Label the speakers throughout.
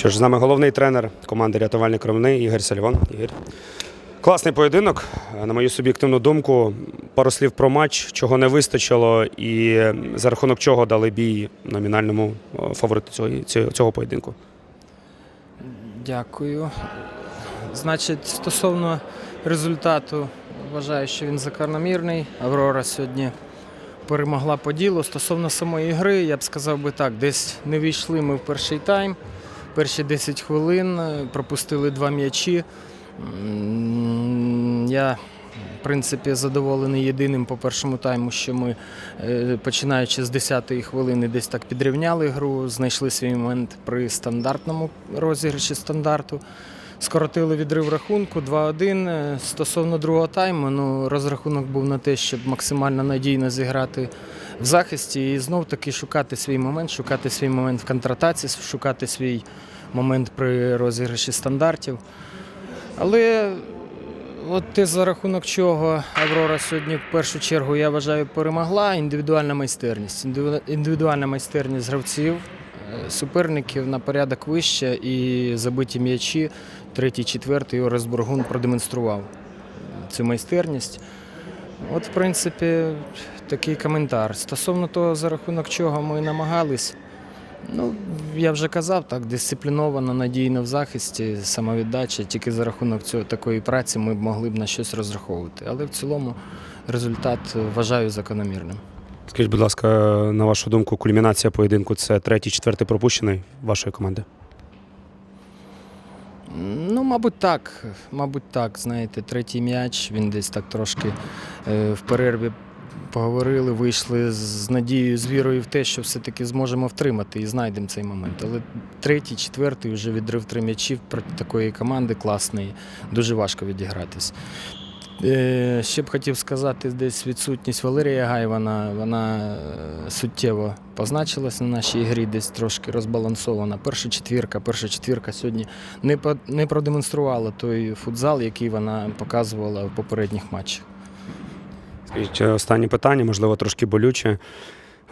Speaker 1: Що ж, з нами головний тренер команди рятувальник Ромни Ігор Сальвон. Ігор. Класний поєдинок. На мою суб'єктивну думку, пару слів про матч, чого не вистачило, і за рахунок чого дали бій номінальному фавориту цього, цього поєдинку.
Speaker 2: Дякую. Значить, стосовно результату, вважаю, що він закономірний. Аврора сьогодні перемогла по ділу. Стосовно самої гри, я б сказав би так, десь не війшли ми в перший тайм. Перші 10 хвилин е, пропустили два м'ячі. Я, в принципі, задоволений єдиним по першому тайму, що ми, е, починаючи з 10-ї хвилини, десь так підрівняли гру, знайшли свій момент при стандартному розіграші стандарту. Скоротили відрив рахунку 2-1. Е, Стосовно другого тайму, ну, розрахунок був на те, щоб максимально надійно зіграти в захисті і знов таки шукати свій момент, шукати свій момент в контратаці, шукати свій момент при розіграші стандартів. Але от те, за рахунок чого Аврора сьогодні в першу чергу, я вважаю, перемогла індивідуальна майстерність. Індивідуальна майстерність гравців, е, суперників на порядок вище і забиті м'ячі. Третій, четвертий Орес продемонстрував цю майстерність. От, в принципі, такий коментар. Стосовно того, за рахунок чого ми намагались, ну, я вже казав, так, дисципліновано, надійно в захисті, самовіддача. Тільки за рахунок цього такої праці ми б могли б на щось розраховувати. Але в цілому результат е, вважаю закономірним.
Speaker 1: Скажіть, будь ласка, на вашу думку, кульмінація поєдинку це третій, четвертий пропущений вашої команди?
Speaker 2: Ну, мабуть, так. Мабуть, так. Знаєте, третій м'яч, він десь так трошки е, в перерві поговорили, вийшли з надією, з вірою в те, що все-таки зможемо втримати і знайдемо цей момент. Але третій, четвертий вже відрив три м'ячів проти такої команди класної. Дуже важко відігратись. Е, Ще б хотів сказати, десь відсутність Валерія Гайвана, вона е, суттєво позначилась на нашій грі, десь трошки розбалансована. Перша четвірка, перша четвірка сьогодні не, не продемонструвала той футзал, який вона показувала в попередніх матчах.
Speaker 1: Скажіть, останнє питання, можливо, трошки болюче.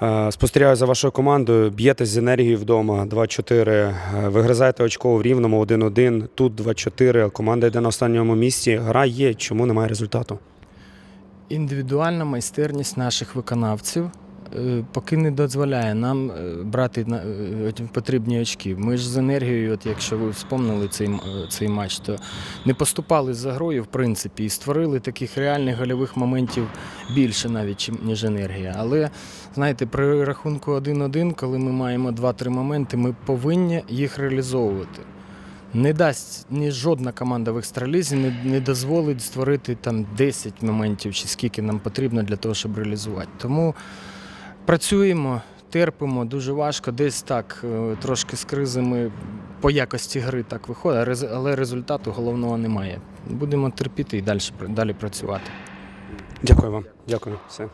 Speaker 1: Е, Спостерігаю за вашою командою, б'єтесь з енергією вдома. 2-4, е, вигризаєте очко в рівному. 1-1, тут 2-4, команда йде на останньому місці. Гра є, чому немає результату?
Speaker 2: Індивідуальна майстерність наших виконавців поки не дозволяє нам е, брати е, потрібні очки. Ми ж з енергією, от якщо ви вспомнили цей, е, цей матч, то не поступали за грою, в принципі, і створили таких реальних гольових моментів більше навіть, ніж енергія. Але знаєте, при рахунку 1-1, коли ми маємо 2-3 моменти, ми повинні їх реалізовувати. Не дасть ні жодна команда в екстралізі не, не дозволить створити там 10 моментів чи скільки нам потрібно для того, щоб реалізувати. Тому працюємо, терпимо, дуже важко. Десь так е, трошки з кризами по якості гри так виходить, але результату головного немає. Будемо терпіти і далі, далі працювати.
Speaker 1: Дякую вам. Дякую. Все.